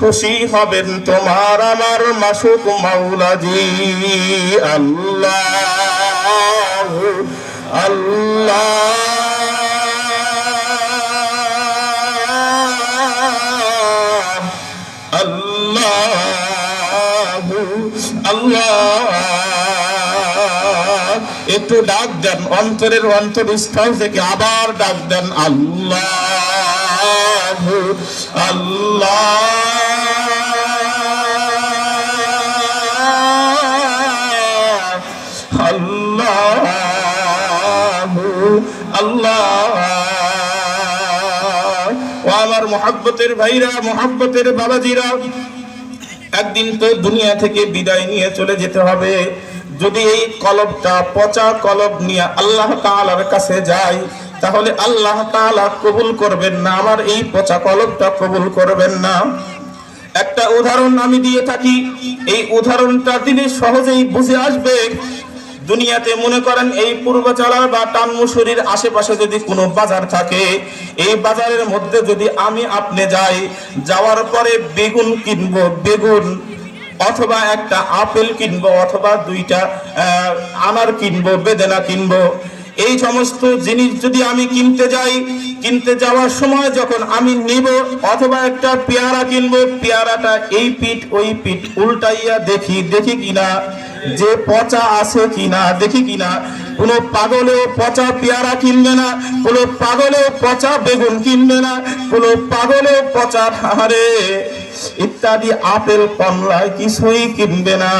খুশি হবেন তোমার আমার মাসুক মাওলাজি। আল্লাহ আল্লাহ। একটু ডাক দেন, অন্তরের অন্তরস্থল থেকে আবার ডাক দেন, আল্লাহ আল্লাহ। আমার মোহাব্বতের ভাইরা, মোহাব্বতের বাবাজিরা একদিন তো দুনিয়া থেকে বিদায় নিয়ে চলে যেতে হবে। যদি এই কলবটা, পচা কলব নিয়ে আল্লাহ তালার কাছে যাই তাহলে আল্লাহ তালা কবুল করবেন না, আমার এই পচা কলবটা কবুল করবেন না। একটা উদাহরণ আমি দিয়ে থাকি। এই উদাহরণটা দিলে সহজেই বুঝে আসবে দুনিয়াতে মনে করেন এই পূর্বচালার বা টানমুসুরির আশেপাশে যদি কোনো বাজার থাকে, এই বাজারের মধ্যে যদি আমি আপনি যাই, যাওয়ার পরে বেগুন কিনবো, বেগুন অথবা একটা আপেল কিনবো অথবা দুইটা আনার কিনবো, বেদেনা কিনবো, এই সমস্ত জিনিস যদি আমি কিনতে যাই, কিনতে যাওয়ার সময় যখন আমি নিব অথবা একটা পেয়ারা কিনবো, পেয়ারাটা এই পিঠ ওই পিঠ উল্টাইয়া দেখি দেখি কিনা যে পচা আছে কিনা, দেখি কিনা। কোনো পাগলেও পচা পেয়ারা কিনবে না, কোনো পাগলেও পচা বেগুন কিনবে না, কোনো পাগলেও পচা হারে ইত্যাদি আপেল, কমলায় কিছুই কিনবে না।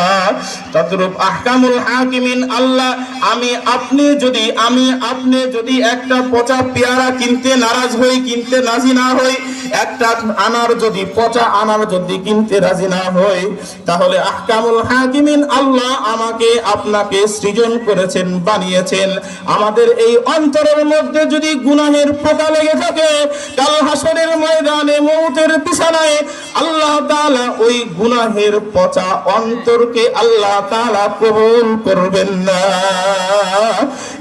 তদ্রূপ আহকামুল হাকিমিন, আল্লাহ, আমি আপনি যদি, আমি আপনি যদি একটা পচা পেয়ারা কিনতে নারাজ হই, কিনতে নাজি না হই একটা আনার যদি, পচা আনার যদি কিনতে রাজি না হই, তাহলে আহকামুল হাকিমিন আল্লাহ আমাকে আপনাকে সৃজন করেছেন, বানিয়েছেন। আমাদের এই অন্তরের মধ্যে যদি গুনাহের পোকা লেগে থাকে, কাল হাসরের ময়দানে মৌতের বিছানায় আল্লাহ তাআলা ওই গুনাহের পচা অন্তরকে আল্লাহ তাআলা কবুল করবেন না।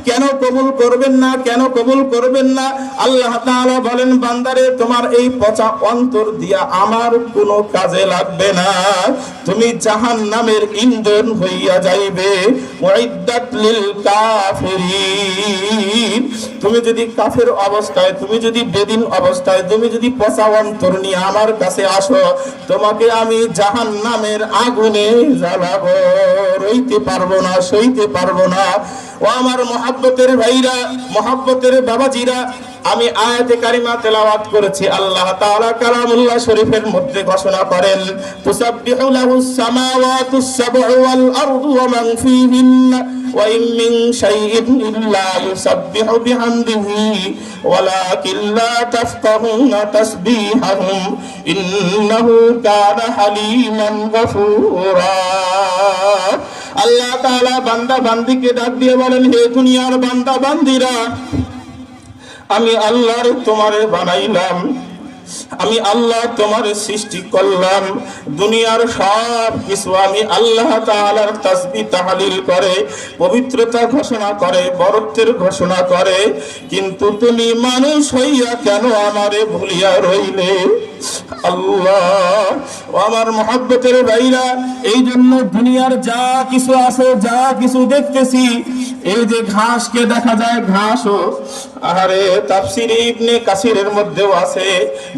কেন কবুল করবেন না? কেন কবুল করবেন না? আল্লাহ তাআলা বলেন, বান্দারে, তোমার এই পচা অন্তর দিয়া আমার কোনো কাজে লাগবে না। তুমি জাহান্নামের ইন্ধন হইয়া যাইবে। তুমি যদি কাফের অবস্থায়, তুমি যদি বেদিন অবস্থায়, তুমি যদি পচা অন্তর নিয়ে আমার কাছে আসো, তোমাকে আমি জাহান্নামের আগুনে জ্বালাবো। রইতে পারব না, সইতে পারব না। ও আমার মহাব্বতের ভাইরা, মহাব্বতের বাবাজিরা আমি আয়াতে কারিমা তেলাওয়াত করেছি, আল্লাহ তাআলা কালামুল্লাহ শরীফের মধ্যে ঘোষণা করেন, তুসাব্বিহু লাহুস সামাওয়াতুস সাবউ ওয়াল আরদু ওয়া মান ফীহিন্না ওয়া ইন মিন শাইইন ইল্লা ইউসাব্বিহু বিহামদিহি, ওয়ালাকিন লা তাফকাহুনা তাসবিহাহুম, ইন্নাহু কানা হালিমান গফুরা। আল্লাহ তাআলা বান্দা বান্দিকে ডাক দিয়ে বলেন, হে দুনিয়ার বান্দা বান্দিরা আমি আল্লাহর তোমারে বানাইলাম। আমি আল্লাহ তোমার সৃষ্টি করলাম। দুনিয়ার সব কিছু আমি আল্লাহ তাআলার তাসবি তাহালিল করে, পবিত্রতা ঘোষণা করে, বরত্বের ঘোষণা করে। কিন্তু তুমি মানুষ হইয়া কেন আমারে ভুলিয়া রইলে? আল্লাহ আমার এই জন্য দুনিয়ার যা কিছু আছে, যা কিছু দেখতেছি এই যে ঘাসকে দেখা যায় ঘাসও আরে তাফসির ইবনে কাসিরের মধ্যেও আছে।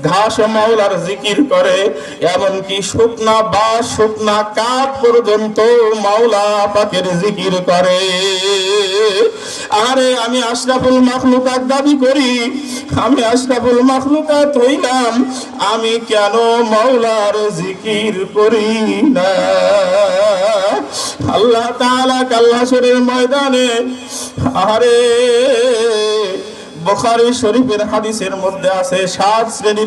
ঘাস মাওলার জিকির করে, এমনকি শুকনা বা শুকনা কাপ পর্যন্ত মাওলা পাকের জিকির করে। আরে আমি আশরাফুল মাখলুকাত দাবি করি, আমি আশরাফুল মাখলুকাত হইলাম, আমি কেন মাওলার জিকির করি না? আল্লাহ তালা কাল্লা হাসরের ময়দানে আরে বুখারী শরীফের হাদিসের মধ্যে আছে সাত শ্রেণির